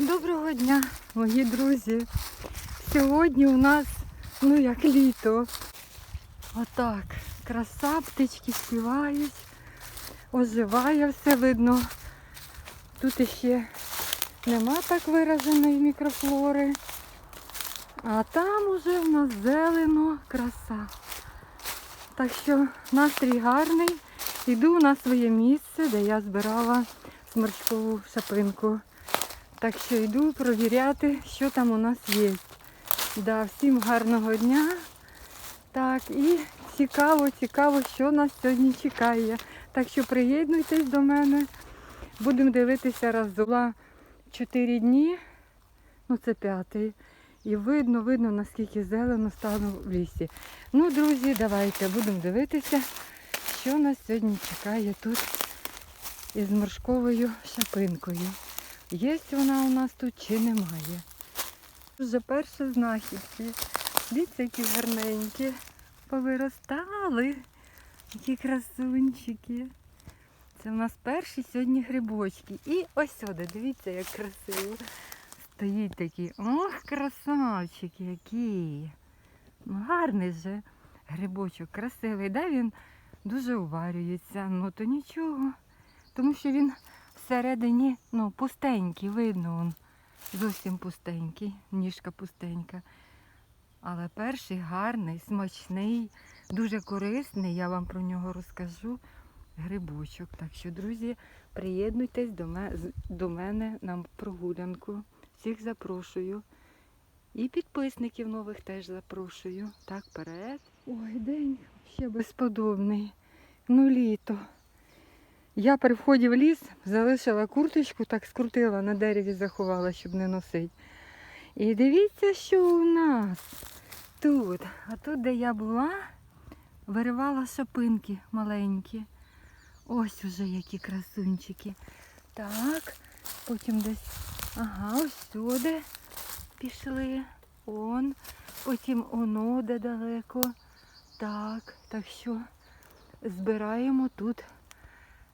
Доброго дня, мої друзі. Сьогодні у нас, ну як літо. Отак. Краса, птички співають, оживає все видно. Тут іще нема так вираженої мікрофлори. А там уже в нас зелено краса. Так що настрій гарний. Йду на своє місце, де я збирала сморчкову шапинку. Так що йду провіряти, що там у нас є. Да, всім гарного дня. Так, і цікаво, цікаво, що нас сьогодні чекає. Так що приєднуйтесь до мене. Будемо дивитися разом. Чотири дні, ну це п'ятий. І видно, видно, наскільки зелено стало в лісі. Ну, друзі, давайте будемо дивитися, що нас сьогодні чекає тут із моршковою шапинкою. Є вона у нас тут чи немає. Вже перші знахідки. Дивіться, які гарненькі. Повиростали. Які красунчики. Це у нас перші сьогодні грибочки. І ось сюди, дивіться, як красиво. Стоїть такий. Ох, красавчик який. Ну, гарний же грибочок, красивий. Да, він дуже уварюється. Ну то нічого. Тому що він всередині ну, пустенький, видно он. Зовсім пустенький, ніжка пустенька. Але перший гарний, смачний, дуже корисний, я вам про нього розкажу. Грибочок. Так що, друзі, приєднуйтесь до мене, до мене на прогулянку. Всіх запрошую. І підписників нових теж запрошую. Так, вперед. Ой, день ще безподобний. Ну, літо. Я при вході в ліс залишила курточку, так скрутила, на дереві заховала, щоб не носити. І дивіться, що у нас тут. А тут, де я була, виривала шапинки маленькі. Ось уже які красунчики. Так, потім десь, ага, ось сюди пішли. Он. Потім оно де далеко. Так, так що збираємо тут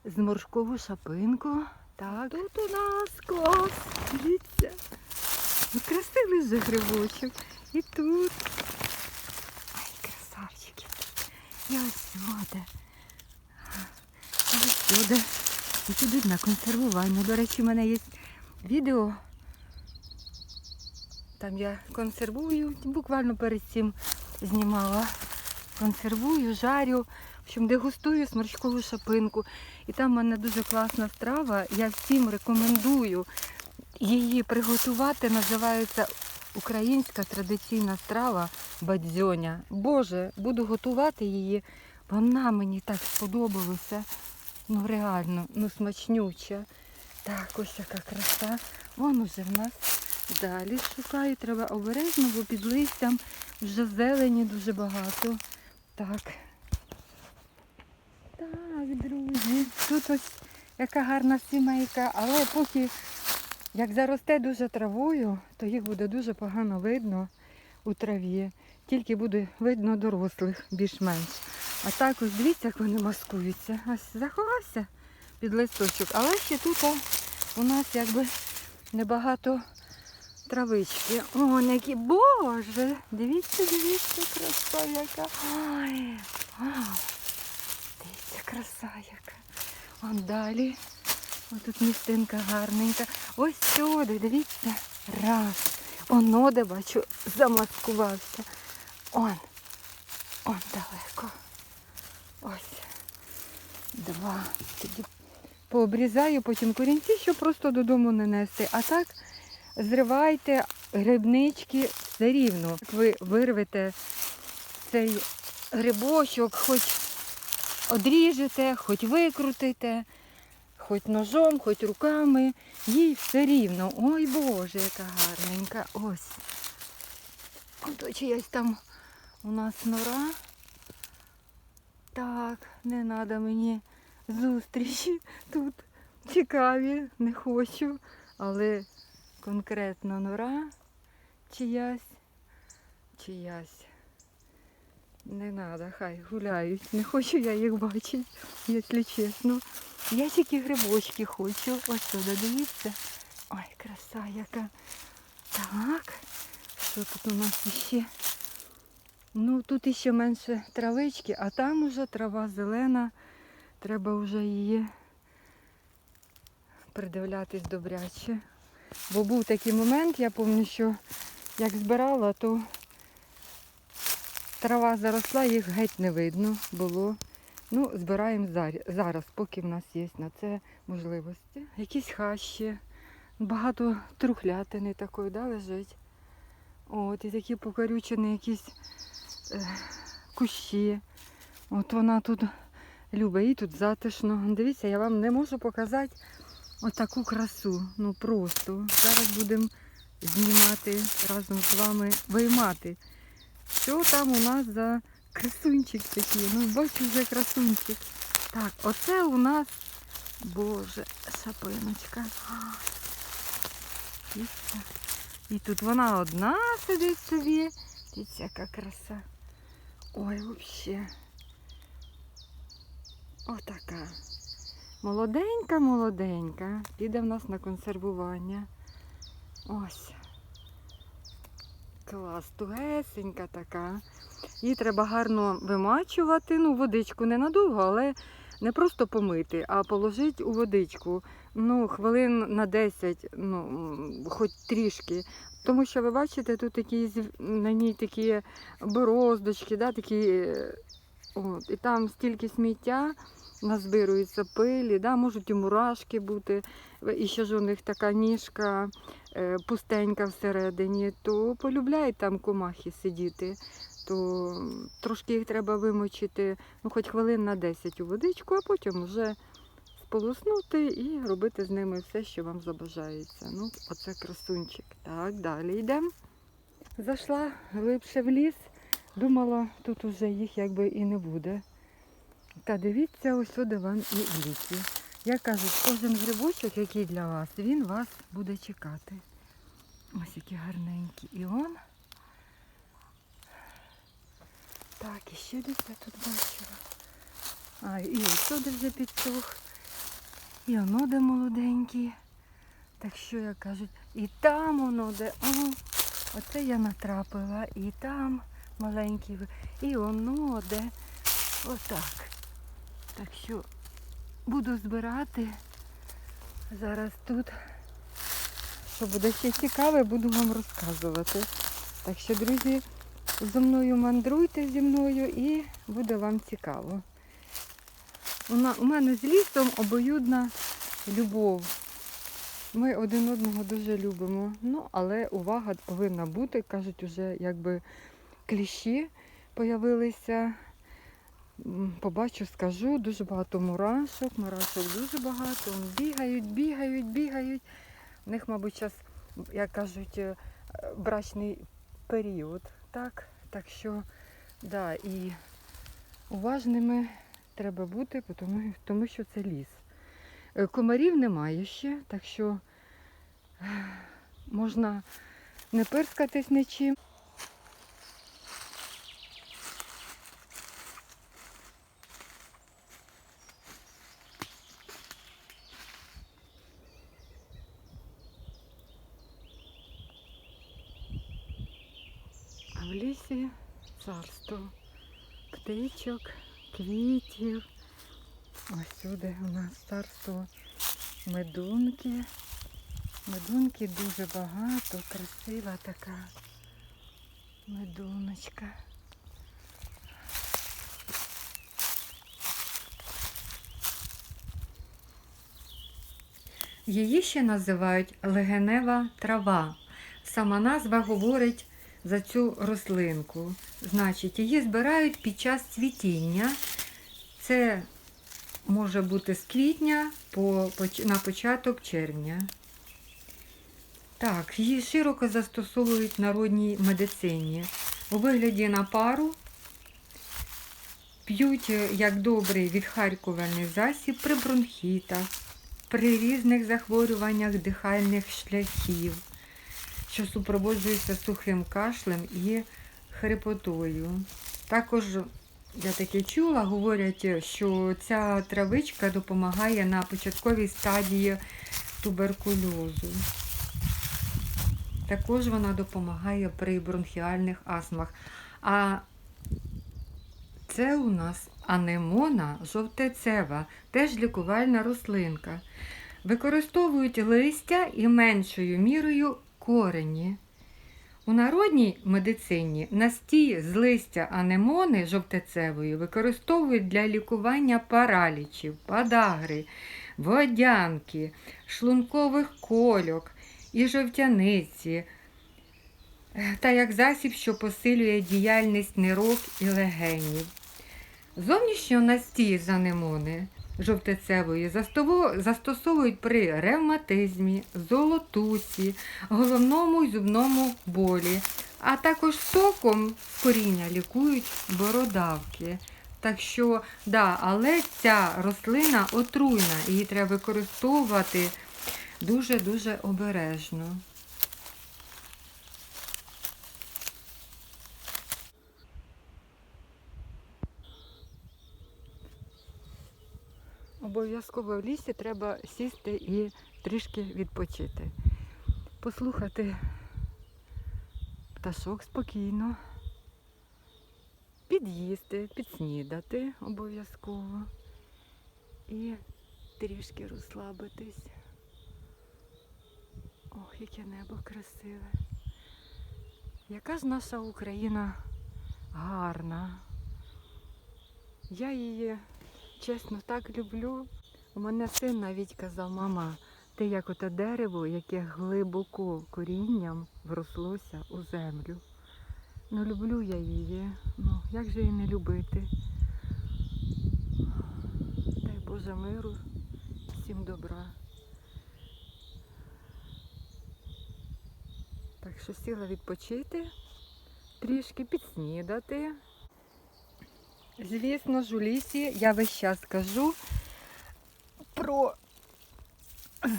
зморшкову шапинку. Так, тут у нас клас. Дивіться. Ну, красивий же грибочок. І тут. Ай, красавчики. І ось сюди. Ось сюди. І туди на консервування. До речі, в мене є відео. Там я консервую, буквально перед цим знімала. Консервую, жарю, в общем, дегустую сморчкову шапинку. І там в мене дуже класна страва. Я всім рекомендую її приготувати. Називається українська традиційна страва бадзьоня. Боже, буду готувати її. Вона мені так сподобалася. Ну реально, ну смачнюча. Так, ось така краса. Вон уже в нас далі шукаю. Треба обережно, бо під листям вже зелені дуже багато. Так. Так, друзі. Тут ось яка гарна сімейка, але поки як заросте дуже травою, то їх буде дуже погано видно у траві. Тільки буде видно дорослих більш-менш. А так ось дивіться, як вони маскуються. Ось заховався під листочок. Але ще тут у нас якби небагато травички. О, які боже! Дивіться, дивіться, краса яка. Ой. Краса яка. Вон далі. Ось тут містинка гарненька. Ось сюди, дивіться. Раз. Оно, де бачу, замаскувався. Он. Он далеко. Ось. Два. Тоді пообрізаю потім корінці, щоб просто додому не нести. А так зривайте грибнички все рівно. Як Ви вирвете цей грибочок, хоч одріжете, хоч викрутите, хоч ножом, хоч руками, їй все рівно. Ой Боже, яка гарненька. Ось. Ото чиясь там у нас нора. Так, не треба мені зустрічі тут цікаві, не хочу, але конкретно нора чиясь, чиясь. Не треба, хай гуляють. Не хочу я їх бачити, якщо чесно. Я тільки грибочки хочу. Ось сюди, дивіться, Ой, краса яка. Так, що тут у нас іще? Ну, тут іще менше травички, а там уже трава зелена. Треба вже її придивлятись добряче. Бо був такий момент, я пам'ятаю, що як збирала, то трава заросла, їх геть не видно було. Ну, збираємо зар- зараз, поки в нас є на це можливості. Якісь хащі, багато трухлятини такої, да, лежить. От, і такі покорючені якісь е, кущі. От вона тут любить, їй тут затишно. Дивіться, я вам не можу показати отаку красу. Ну просто. Зараз будемо знімати разом з вами, виймати. Що там у нас за красунчик такий? Ну, бачу вже красунчик. Так, оце у нас, боже, шапиночка. Дивіться. І тут вона одна сидить собі. Дивіться, яка краса. Ой, взагалі. Отака. Молоденька, молоденька. Піде в нас на консервування. Ось. Клас, тугесенька така. Її треба гарно вимачувати. Ну, водичку ненадовго, але не просто помити, а положити у водичку. Ну, хвилин на 10, ну, хоч трішки. Тому що ви бачите, тут такі на ній такі бороздочки, да, такі, е, от, і там стільки сміття назбирується пилі, да, можуть і мурашки бути, і ще ж у них така ніжка е, пустенька всередині, то полюбляють там комахи сидіти, то трошки їх треба вимочити, ну хоч хвилин на 10 у водичку, а потім вже сполоснути і робити з ними все, що вам забажається. Ну, оце красунчик. Так, далі йдемо. Зайшла глибше в ліс, думала, тут уже їх якби і не буде. Та дивіться, ось сюди вам і лісі. Я кажу, кожен грибочок, який для вас, він вас буде чекати. Ось які гарненькі. І он. Так, і ще десь я тут бачила. А, і ось сюди вже підсох. І воно де молоденькі. Так що як кажуть, і там воно де. О, оце я натрапила. І там маленькі. І воно де. Отак. Так що буду збирати зараз тут. Що буде ще цікаве, буду вам розказувати. Так що, друзі, зі мною мандруйте зі мною і буде вам цікаво. У мене з лісом обоюдна любов. Ми один одного дуже любимо. Ну, але увага повинна бути. Кажуть, уже якби кліщі появилися. Побачу, скажу, дуже багато мурашок, мурашок дуже багато. Бігають, бігають, бігають. У них, мабуть, зараз, як кажуть, е, брачний період. Так, так що, да, і уважними треба бути, тому, тому що це ліс. Е, Комарів немає ще, так що е, можна не пирскатись нічим. А в лісі царство птичок, квітів. Ось сюди у нас царство медунки. Медунки дуже багато, красива така медуночка. Її ще називають легенева трава. Сама назва говорить за цю рослинку. Значить, її збирають під час цвітіння. Це може бути з квітня по, на початок червня. Так, її широко застосовують в народній медицині. У вигляді напару п'ють е, як добрий відхаркувальний засіб при бронхітах, при різних захворюваннях дихальних шляхів, що супроводжується сухим кашлем і хрипотою. Також я таке чула, говорять, що ця травичка допомагає на початковій стадії туберкульозу. Також вона допомагає при бронхіальних астмах. А це у нас анемона жовтецева, теж лікувальна рослинка. Використовують листя і меншою мірою корені. У народній медицині настій з листя анемони жовтецевої використовують для лікування паралічів, подагри, водянки, шлункових кольок і жовтяниці, е, та як засіб, що посилює діяльність нирок і легенів. Зовнішньо настій з анемони жовтецевої застосовують при ревматизмі, золотусі, головному і зубному болі, а також соком коріння лікують бородавки. Так що, да, але ця рослина отруйна, її треба використовувати дуже-дуже обережно. Обов'язково в лісі треба сісти і трішки відпочити. Послухати пташок спокійно, під'їсти, підснідати обов'язково і трішки розслабитись. Ох, яке небо красиве. Яка ж наша Україна гарна. Я її чесно так люблю. У мене син навіть казав, мама, ти як оте дерево, яке глибоко корінням врослося у землю. Ну люблю я її. Ну, як же її не любити? Дай Боже миру, всім добра. Так що сіла відпочити, трішки підснідати. Звісно ж, у лісі я весь час кажу про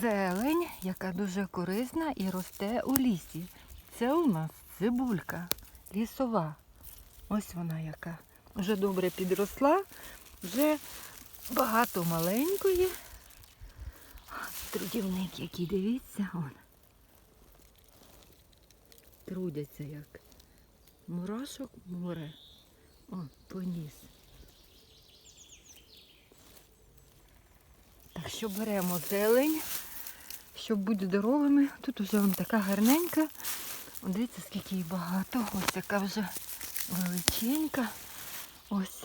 зелень, яка дуже корисна і росте у лісі. Це у нас цибулька лісова. Ось вона яка. Вже добре підросла, вже багато маленької. Трудівник, який дивіться, он. Трудяться як. Мурашок море. О, поніс. Так що беремо зелень, щоб бути здоровими. Тут вже вон така гарненька. О, дивіться, скільки її багато. Ось яка вже величенька. Ось.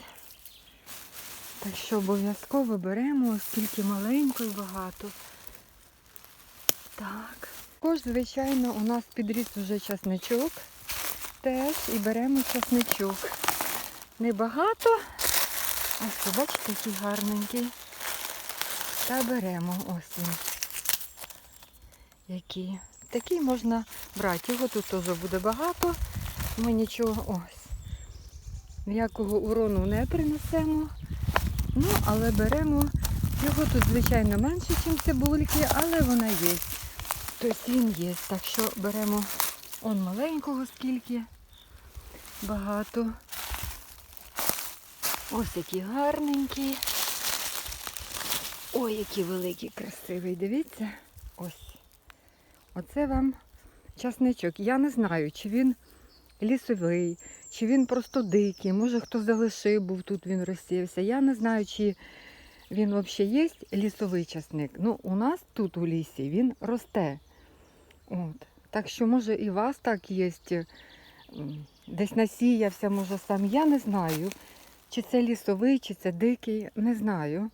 Так що обов'язково беремо, оскільки маленько і багато. Так. Також, звичайно, у нас підріс вже часничок. Теж і беремо часничок. Небагато. Ось, бачите, який гарненький. Та беремо ось він. Який. Такий можна брати. Його тут теж буде багато. Ми нічого ось. Ніякого урону не принесемо. Ну, але беремо. Його тут, звичайно, менше, ніж цибульки, але вона є. Тобто він є. Так що беремо он маленького скільки. Багато. Ось який гарненький. Ой, який великий, красивий. Дивіться. Ось. Оце вам часничок. Я не знаю, чи він лісовий, чи він просто дикий. Може хто залишив, був тут він розсівся. Я не знаю, чи він взагалі є лісовий часник. Ну, у нас тут у лісі він росте. От. Так що, може, і у вас так є. Десь насіявся, може сам. Я не знаю. Чи це лісовий, чи це дикий, не знаю.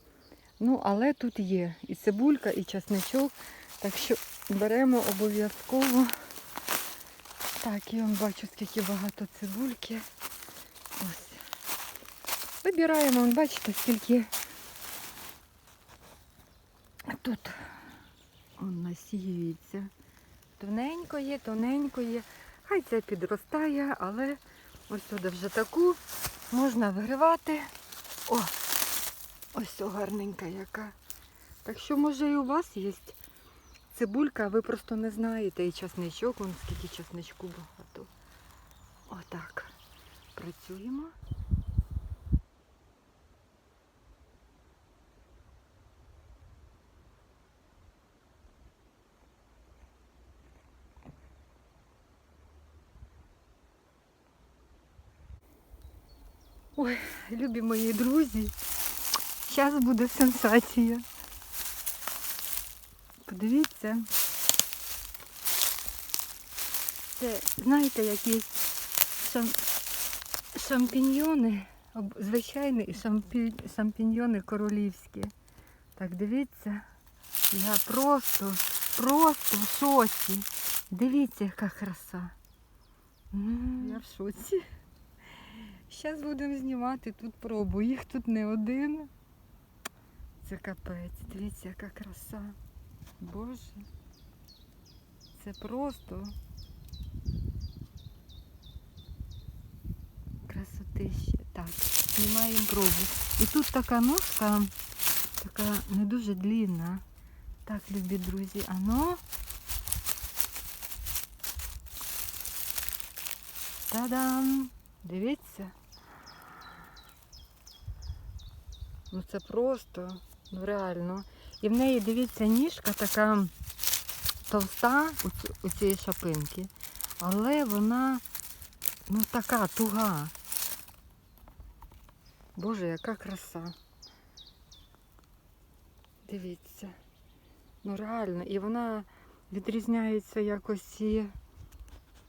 Ну, але тут є і цибулька, і часничок. Так що беремо обов'язково. Так, я вам бачу, скільки багато цибульки. Ось. Вибираємо, вон, бачите, скільки тут он насіюється. Тоненької, тоненької. Хай це підростає, але ось сюди вже таку можна вигривати. О, ось о, гарненька яка. Так що, може, і у вас є цибулька, а ви просто не знаєте. І часничок, вон скільки часничку багато. Отак. Працюємо. Ой, любі мої друзі, зараз буде сенсація. Подивіться. Це, знаєте, якісь шам... шампіньйони, звичайні і шампі... шампіньйони королівські. Так, дивіться, я просто, просто в шоці. Дивіться, яка краса. М, Я в шоці. Зараз будемо знімати тут пробу. Їх тут не один. Це капець. Дивіться, яка краса. Боже. Це просто красотища. Так, знімаємо пробу. І тут така ножка, така не дуже длінна. Так, любі друзі, ано. Та-дам! Дивіться. Ну це просто, ну реально. І в неї, дивіться, ніжка така товста у, цієї шапинки, але вона ну така туга. Боже, яка краса. Дивіться. Ну реально, і вона відрізняється якось і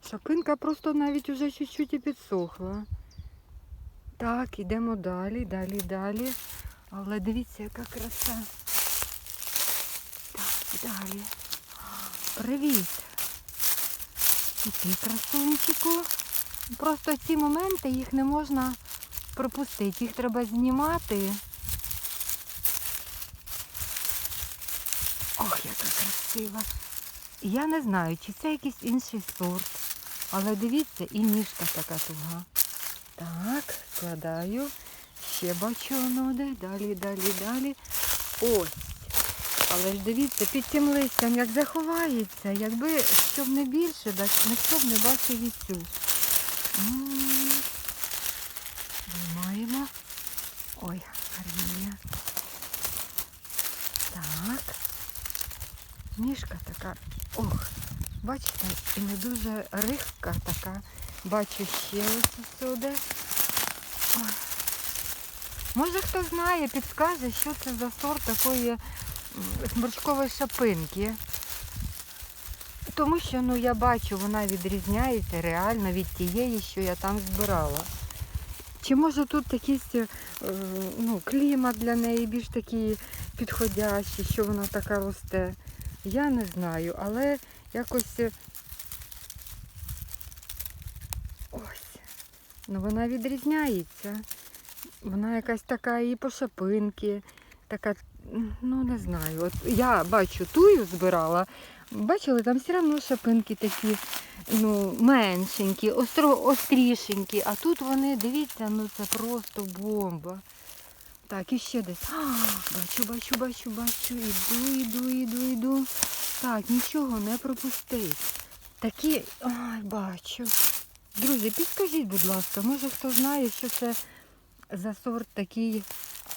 шапинка просто навіть уже чуть-чуть і підсохла. Так, ідемо далі, далі, далі. Але дивіться, яка краса. Так, далі. Привіт. І ти, красунчику. Просто ці моменти їх не можна пропустити. Їх треба знімати. Ох, яка красива. Я не знаю, чи це якийсь інший сорт. Але дивіться, і ніжка така туга. Так, складаю. Ще бачу ноди. Далі, далі, далі. Ось. Але ж дивіться, під цим листям як заховається, якби щоб не більше, ніхто б не бачив і цю. Виймаємо. Ой, гарнія. Так. Ніжка така. Ох, бачите, і не дуже рихка така. Бачу ще ось сюди. Може хто знає, підскаже, що це за сорт такої сморчкової шапинки. Тому що ну, я бачу, вона відрізняється реально від тієї, що я там збирала. Чи може тут якийсь е, ну, клімат для неї більш такий підходящий, що вона така росте? Я не знаю, але якось е, ось. Ну вона відрізняється. Вона якась така і по шапинки, така, ну не знаю. От я бачу тую збирала, бачили, там все одно шапинки такі, ну, меншенькі, остро, острішенькі, а тут вони, дивіться, ну це просто бомба. Так, і ще десь. А, бачу, бачу, бачу, бачу. Іду, іду, іду, іду. Так, нічого не пропустить. Такі, ой, бачу. Друзі, підскажіть, будь ласка, може хто знає, що це за сорт такий.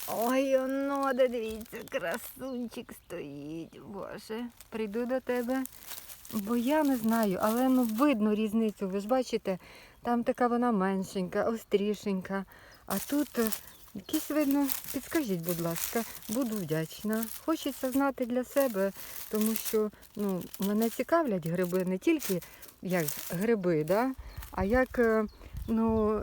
Ой, оно, дивіться, красунчик стоїть. Боже, прийду до тебе. Бо я не знаю, але ну видно різницю. Ви ж бачите, там така вона меншенька, острішенька. А тут якісь видно, підскажіть, будь ласка, буду вдячна. Хочеться знати для себе, тому що ну, мене цікавлять гриби не тільки як гриби, да? а як е, ну,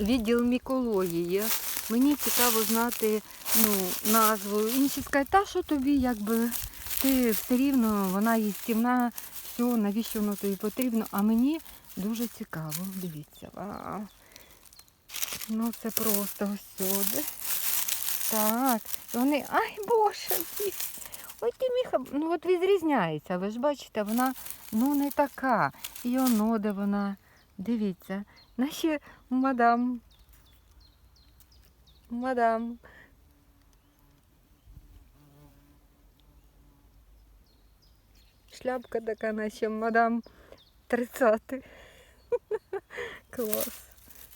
відділ мікології. Мені цікаво знати ну, назву. Інші скажуть, та що тобі, якби ти все рівно, вона їстівна, все, навіщо воно тобі потрібно, а мені дуже цікаво. Дивіться. Вау. Ну це просто ось сюди. Так. Вони. Ай боже. Ой, ти міха. Ну от відрізняється. Ви ж бачите, вона ну не така. І оно де вона. Дивіться. Наші мадам. Мадам. Шляпка така, наче мадам 30. Клас.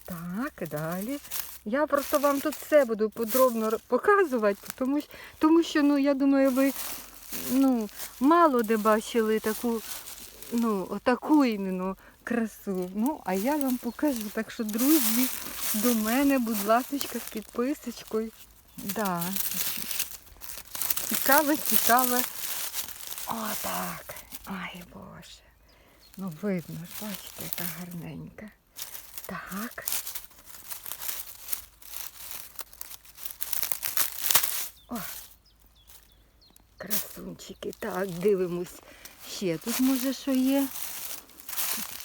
Так, далі. Я просто вам тут все буду подробно показувати, тому, що- тому що, ну, я думаю, ви ну, мало де бачили таку, ну, таку іменно красу. Ну, а я вам покажу. Так що, друзі, до мене, будь ласка, з підписочкою. Да. Цікаве, цікаве. О, так. Ай, Боже. Ну, видно ж, бачите, яка гарненька. Так. О, красунчики. Так, дивимось. Ще тут може що є.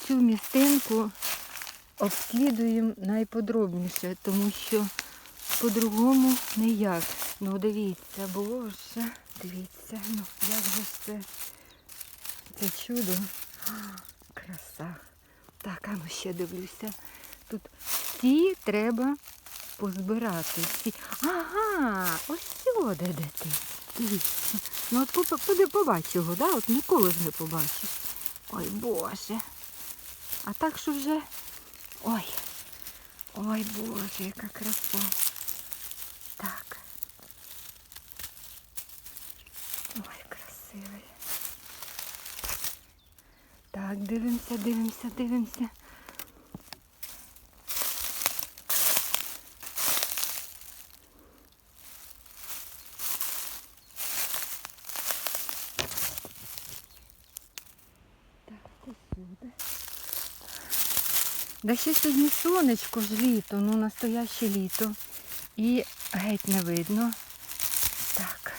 Цю містинку обслідуємо найподробніше, тому що по-другому ніяк. Ну, дивіться, боже, дивіться, ну як же це, це чудо. Краса. Так, а ну ще дивлюся. Тут всі треба позбирати. Всі. Ага, ось сюди де ти. Дивіться. Ну от по- по- побачив його, да? От ніколи ж не побачив. Ой, Боже. А так що вже. Ой. Ой, Боже, яка краса. Так. Ой, красивий. Так, дивимося, дивимося, дивимося. Да ще сьогодні сонечко ж літо, ну настояще літо. І геть не видно. Так,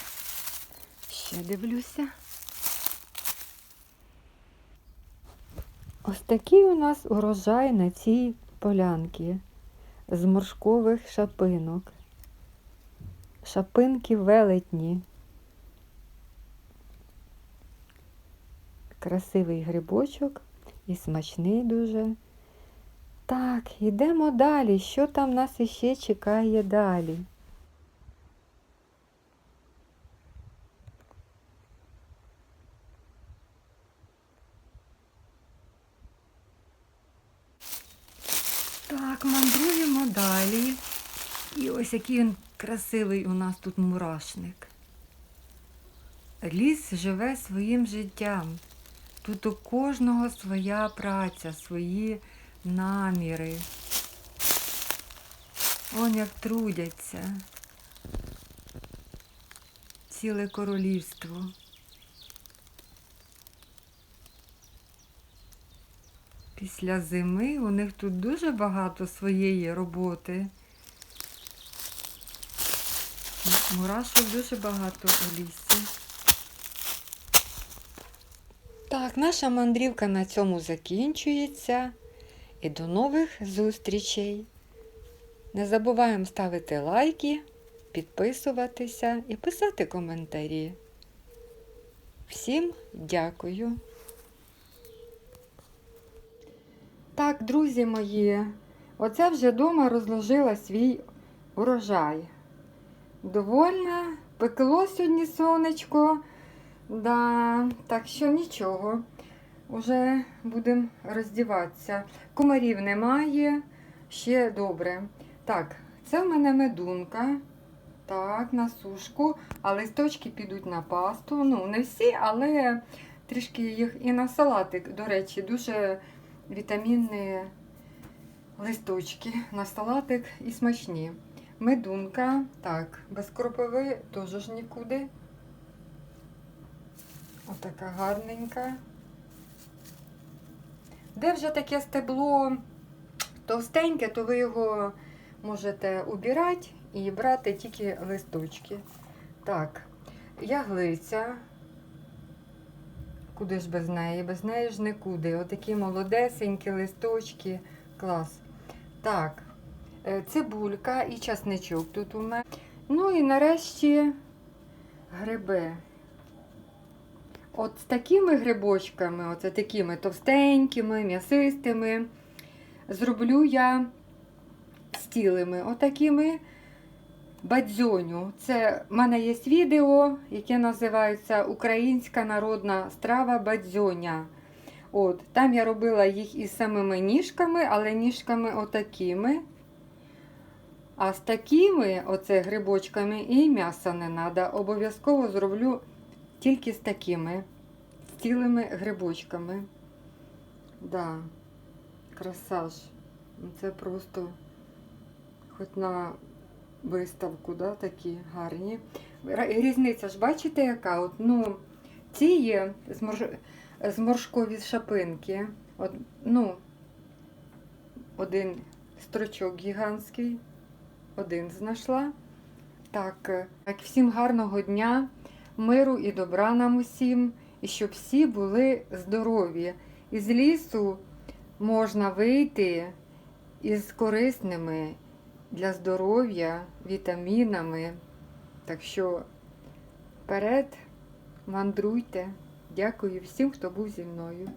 ще дивлюся. Ось такий у нас урожай на цій полянці з моршкових шапинок. Шапинки велетні. Красивий грибочок і смачний дуже. Так, йдемо далі. Що там нас іще чекає далі? Так, мандруємо далі. І ось який він красивий у нас тут мурашник. Ліс живе своїм життям. Тут у кожного своя праця, свої наміри. Он як трудяться. Ціле королівство. Після зими у них тут дуже багато своєї роботи. Мурашок дуже багато у лісі. Так, наша мандрівка на цьому закінчується. І до нових зустрічей. Не забуваємо ставити лайки, підписуватися і писати коментарі. Всім дякую. Так, друзі мої, оце вже вдома розложила свій урожай. Довольна, пекло сьогодні сонечко. Да, так що нічого. Уже будемо роздіватися. Комарів немає, ще добре. Так, це в мене медунка. Так, на сушку. А листочки підуть на пасту. Ну, не всі, але трішки їх і на салатик. До речі, дуже вітамінні листочки на салатик і смачні. Медунка, так, без кропиви теж ж нікуди. Отака гарненька. Де вже таке стебло товстеньке, то ви його можете убирати і брати тільки листочки. Так, яглиця. Куди ж без неї? Без неї ж нікуди. Отакі молодесенькі листочки. Клас. Так, цибулька і часничок тут у мене. Ну і нарешті гриби. От з такими грибочками, оце такими товстенькими, м'ясистими, зроблю я стілими, отакими бадзьоню. Це в мене є відео, яке називається Українська народна страва бадзьоня. От, Там я робила їх із самими ніжками, але ніжками отакими. А з такими оце грибочками і м'яса не треба. Обов'язково зроблю тільки з такими з цілими грибочками. Да. Краса ж. Ну, Це просто хоч на виставку, да, такі гарні. Різниця ж, бачите, яка? От, ну, ці є зморж... зморшкові шапинки. От, ну, один строчок гігантський, один знайшла. Так, е, так, всім гарного дня, миру і добра нам усім, і щоб всі були здорові. Із лісу можна вийти із корисними для здоров'я вітамінами. Так що вперед, мандруйте. Дякую всім, хто був зі мною.